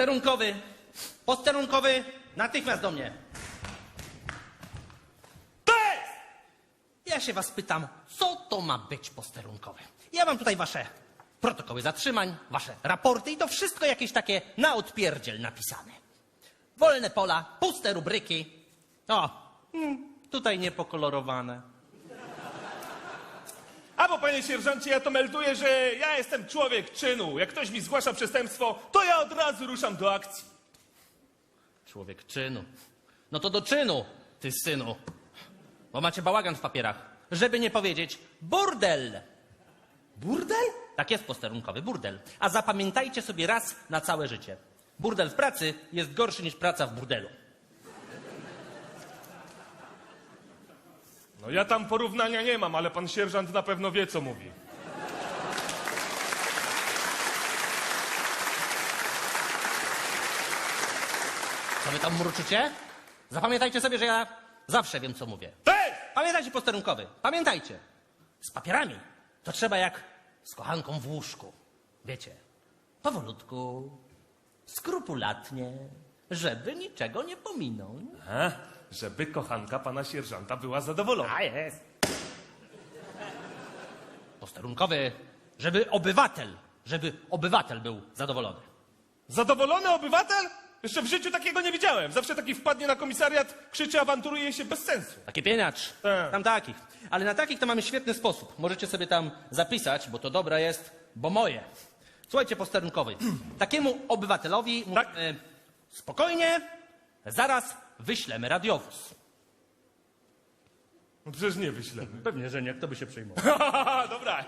Posterunkowy! Posterunkowy! Natychmiast do mnie! Jest! Ja się was pytam, co to ma być posterunkowe? Ja mam tutaj wasze protokoły zatrzymań, wasze raporty i to wszystko jakieś takie na odpierdziel napisane. Wolne pola, puste rubryki. O, mm, tutaj niepokolorowane. A bo panie sierżancie, ja to melduję, że ja jestem człowiek czynu. Jak ktoś mi zgłasza przestępstwo, to ja od razu ruszam do akcji. Człowiek czynu. No to do czynu, ty synu. Bo macie bałagan w papierach. Żeby nie powiedzieć burdel. Burdel? Tak jest posterunkowy, burdel. A zapamiętajcie sobie raz na całe życie. Burdel w pracy jest gorszy niż praca w burdelu. No ja tam porównania nie mam, ale pan sierżant na pewno wie, co mówi. Co wy tam mruczycie? Zapamiętajcie sobie, że ja zawsze wiem, co mówię. Tej! Pamiętajcie posterunkowy, pamiętajcie. Z papierami to trzeba jak z kochanką w łóżku. Wiecie, powolutku, skrupulatnie, żeby niczego nie pominąć. A, żeby kochanka pana sierżanta była zadowolona. A jest. Posterunkowy, żeby obywatel, żeby obywatel był zadowolony. Zadowolony obywatel? Jeszcze w życiu takiego nie widziałem. Zawsze taki wpadnie na komisariat, krzyczy, awanturuje się bez sensu. Taki pieniacz. Tak. Tam takich. Ale na takich to mamy świetny sposób. Możecie sobie tam zapisać, bo to dobre jest, bo moje. Słuchajcie, posterunkowy. Takiemu obywatelowi Tak. mówimy, spokojnie, zaraz wyślemy radiowóz. No przecież nie wyślemy. Pewnie, że nie, kto by się przejmował. Dobra,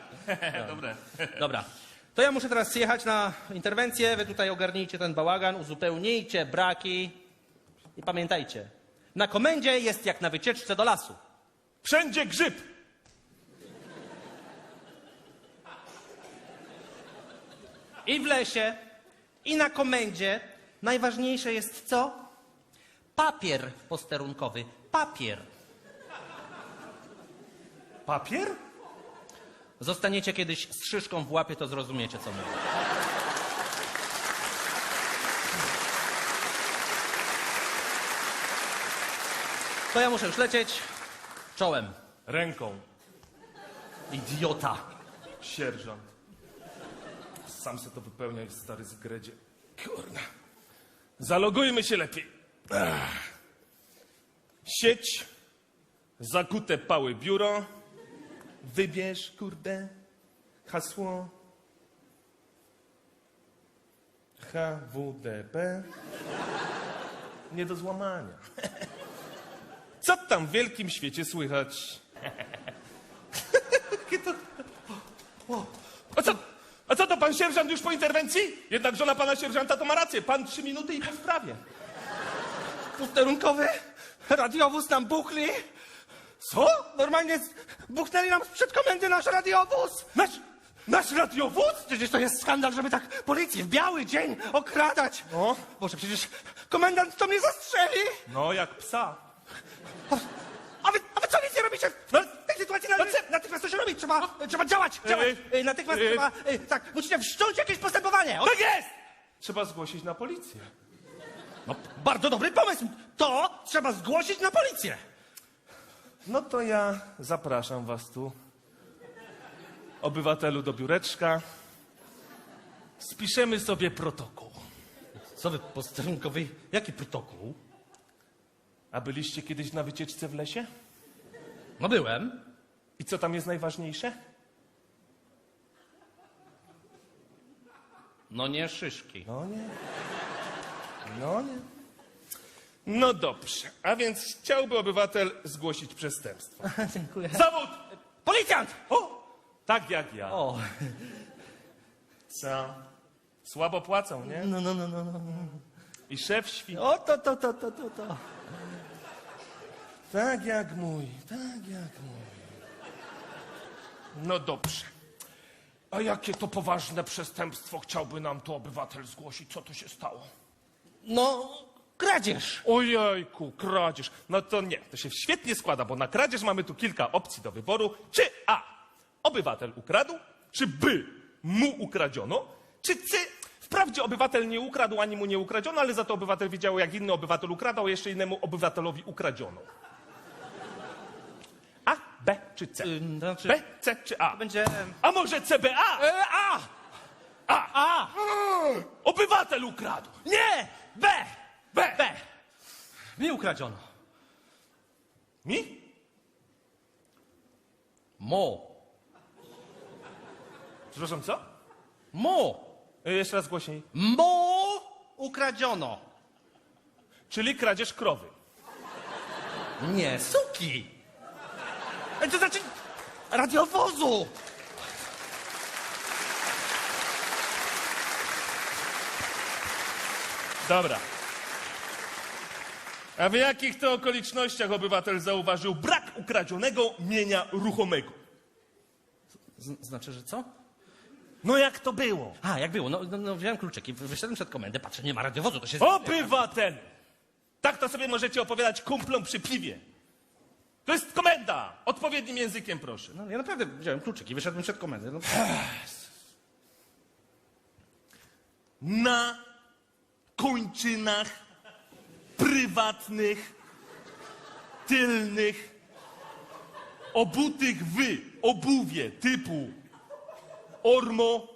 dobra. Dobra. To ja muszę teraz jechać na interwencję. Wy tutaj ogarnijcie ten bałagan, uzupełnijcie braki. I pamiętajcie, na komendzie jest jak na wycieczce do lasu. Wszędzie grzyb. I w lesie, i na komendzie najważniejsze jest co? Papier posterunkowy. Papier. Papier? Zostaniecie kiedyś z szyszką w łapie, to zrozumiecie, co mówię. To ja muszę już lecieć czołem. Ręką. Idiota. Sierżant. Sam se to wypełniaj, stary zgredzie. Kurna. Zalogujmy się lepiej. Sieć, zakute pały biuro. Wybierz, kurde, hasło. HWDP. Nie do złamania. Co tam w wielkim świecie słychać? A co, a co to pan sierżant już po interwencji? Jednak żona pana sierżanta to ma rację. Pan trzy minuty i po sprawie. Posterunkowy, radiowóz nam buchli. Co? Normalnie z- buchnęli nam sprzed komendy nasz radiowóz. Nasz, nasz radiowóz? Przecież to jest skandal, żeby tak policję w biały dzień okradać. O. Boże, przecież komendant to mnie zastrzeli. No, jak psa. A wy, a wy co nic nie robicie? No, w tej sytuacji natychmiast, natychmiast coś robić. Trzeba, trzeba działać, działać. Ej, natychmiast ej. trzeba, tak, musicie wszcząć jakieś postępowanie. O, Tak jest! Trzeba zgłosić na policję. No, bardzo dobry pomysł. To trzeba zgłosić na policję. No to ja zapraszam was tu. Obywatelu do biureczka. Spiszemy sobie protokół. Co wy, posterunkowy, jaki protokół? A byliście kiedyś na wycieczce w lesie? No byłem. I co tam jest najważniejsze? No nie szyszki. No nie. No nie. No dobrze. A więc chciałby obywatel zgłosić przestępstwo. Dziękuję. Zawód! Policjant! O! Tak jak ja. O, Co? Słabo płacą, nie? no, no, no, no, no. I szef świ. O, to, to, to, to, to, to. Tak jak mój, tak jak mój. No dobrze. A jakie to poważne przestępstwo chciałby nam tu obywatel zgłosić? Co to się stało? No, kradzież. Ojejku, kradzież. No to nie, to się świetnie składa, bo na kradzież mamy tu kilka opcji do wyboru. Czy A. Obywatel ukradł, czy B. Mu ukradziono, czy C. Wprawdzie obywatel nie ukradł, ani mu nie ukradziono, ale za to obywatel wiedział, jak inny obywatel ukradał, a jeszcze innemu obywatelowi ukradziono. A, B czy C? Y, znaczy- B, C czy A? Będzie... A może CBA? E, A! A! A! Obywatel ukradł! Nie! B! B! B! Mi ukradziono. Mi? Mo. Przepraszam, co? Mo. Y, Jeszcze raz głośniej. Mo ukradziono. Czyli kradzież krowy. Nie, suki. E, To znaczy radiowozu. Dobra. A w jakich to okolicznościach obywatel zauważył brak ukradzionego mienia ruchomego? Z, znaczy, że co? No jak to było? A, jak było? No, no, no wziąłem kluczyki, wyszedłem przed komendę, patrzę, nie ma radiowozu, to się... Obywatel! Tak to sobie możecie opowiadać kumplom przy piwie. To jest komenda! Odpowiednim językiem proszę. No, ja naprawdę wziąłem kluczyki, wyszedłem przed komendę. No. Na kończynach prywatnych, tylnych, obutych w obuwie typu ormo,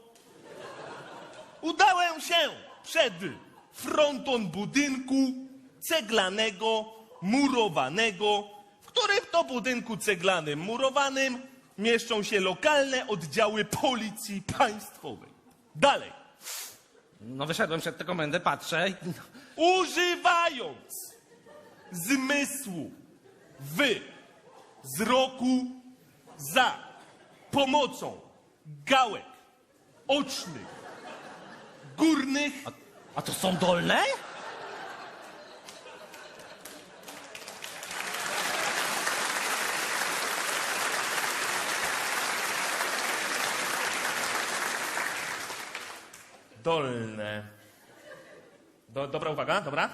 udałem się przed fronton budynku ceglanego, murowanego, w którym to budynku ceglanym, murowanym mieszczą się lokalne oddziały policji państwowej. Dalej. No wyszedłem przed tę komendę, patrzę i... używając zmysłu wzroku za pomocą gałek ocznych górnych A to są dolne? Dolne. Do, dobra uwaga, dobra?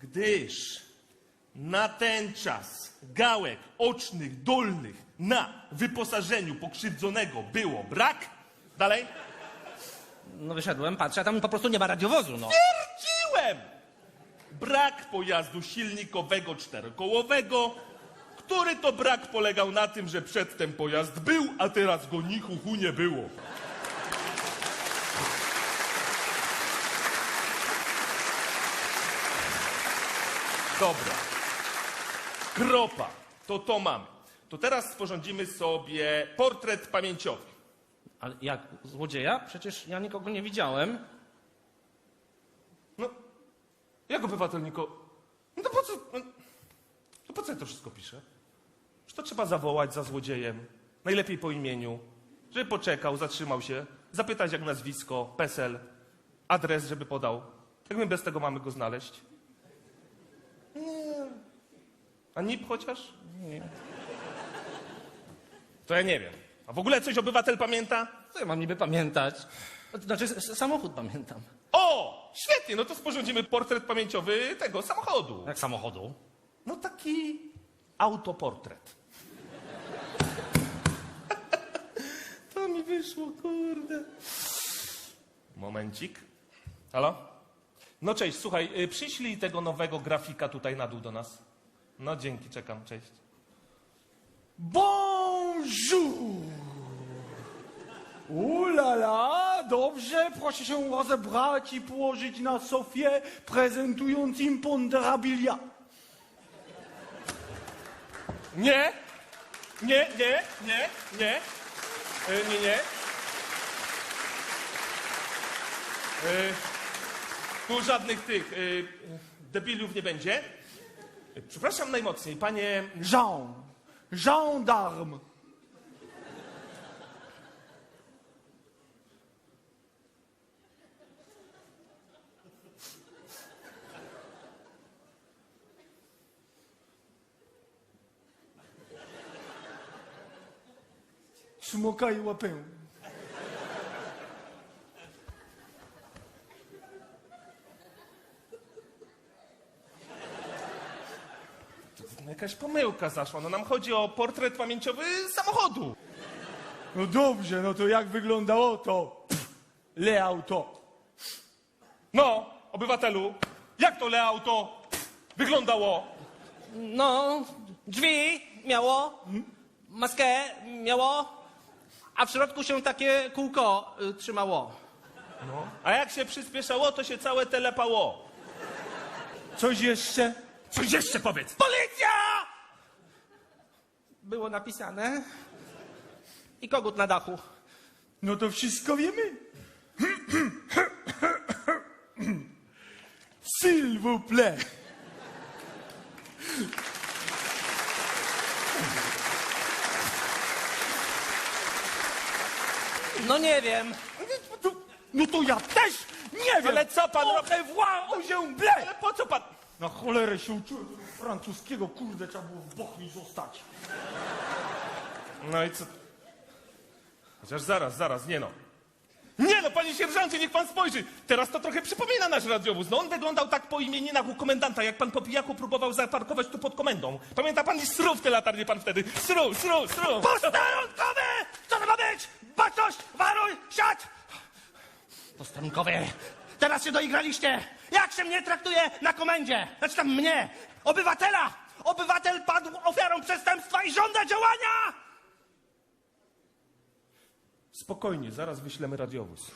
Gdyż na ten czas gałek ocznych dolnych na wyposażeniu pokrzywdzonego było brak. Dalej. No wyszedłem, patrzę, a tam po prostu nie ma radiowozu, no. Twierdziłem! Brak pojazdu silnikowego czterokołowego, który to brak polegał na tym, że przedtem pojazd był, a teraz go ni hu, hu nie było. Dobra. Kropa. To to mamy. To teraz sporządzimy sobie portret pamięciowy. Ale jak, złodzieja? Przecież ja nikogo nie widziałem. No, jak obywatel niko... No to po co... No, po co ja to wszystko piszę? Że to trzeba zawołać za złodziejem, najlepiej po imieniu, żeby poczekał, zatrzymał się, zapytać jak nazwisko, PESEL, adres, żeby podał. Jak my bez tego mamy go znaleźć? A NIP chociaż? Nie. To ja nie wiem. A w ogóle coś obywatel pamięta? Co ja mam niby pamiętać? Znaczy, samochód pamiętam. O! Świetnie, no to sporządzimy portret pamięciowy tego samochodu. Jak samochodu? No taki autoportret. to mi wyszło, kurde. Momencik. Halo? No cześć, słuchaj, y, przyślij tego nowego grafika tutaj na dół do nas. No dzięki, czekam, cześć. Bonjour! Ulala, dobrze, proszę się rozebrać i położyć na sofie, prezentując imponderabilia. Nie, nie, nie, nie, nie, Y, nie, nie. Y, Tu żadnych tych y, debiliów nie będzie. Przepraszam najmocniej, panie Jean, gendarme. Smokaj łapę. Jakaś pomyłka zaszła. No nam chodzi o portret pamięciowy samochodu. No dobrze, no to jak wyglądało to? Le auto. No, obywatelu, jak to leauto wyglądało? No, drzwi miało, maskę miało, a w środku się takie kółko y, trzymało. A jak się przyspieszało, to się całe telepało. Coś jeszcze? Coś jeszcze powiedz. Policja! Było napisane. I kogut na dachu. No to wszystko wiemy. S'il vous plaît. No nie wiem. No, to ja też nie wiem. Ale co pan robi? Ale po co pan... Na cholerę się uczyłem francuskiego, kurde, trzeba było w Bochni zostać. No i co? Chociaż zaraz, zaraz, nie no. Nie no, panie sierżancie, niech pan spojrzy. Teraz to trochę przypomina nasz radiowóz. No on wyglądał tak po imieninach u komendanta, jak pan po pijaku próbował zaparkować tu pod komendą. Pamięta pan i srów te latarnie pan wtedy. Sru, sru, sru. Posterunkowy! Co to ma być? Baczność! Waruj! Siad! Posterunkowy! Teraz się doigraliście! Jak się mnie traktuje na komendzie? Znaczy tam mnie! Obywatela! Obywatel padł ofiarą przestępstwa i żąda działania! Spokojnie, zaraz wyślemy radiowóz.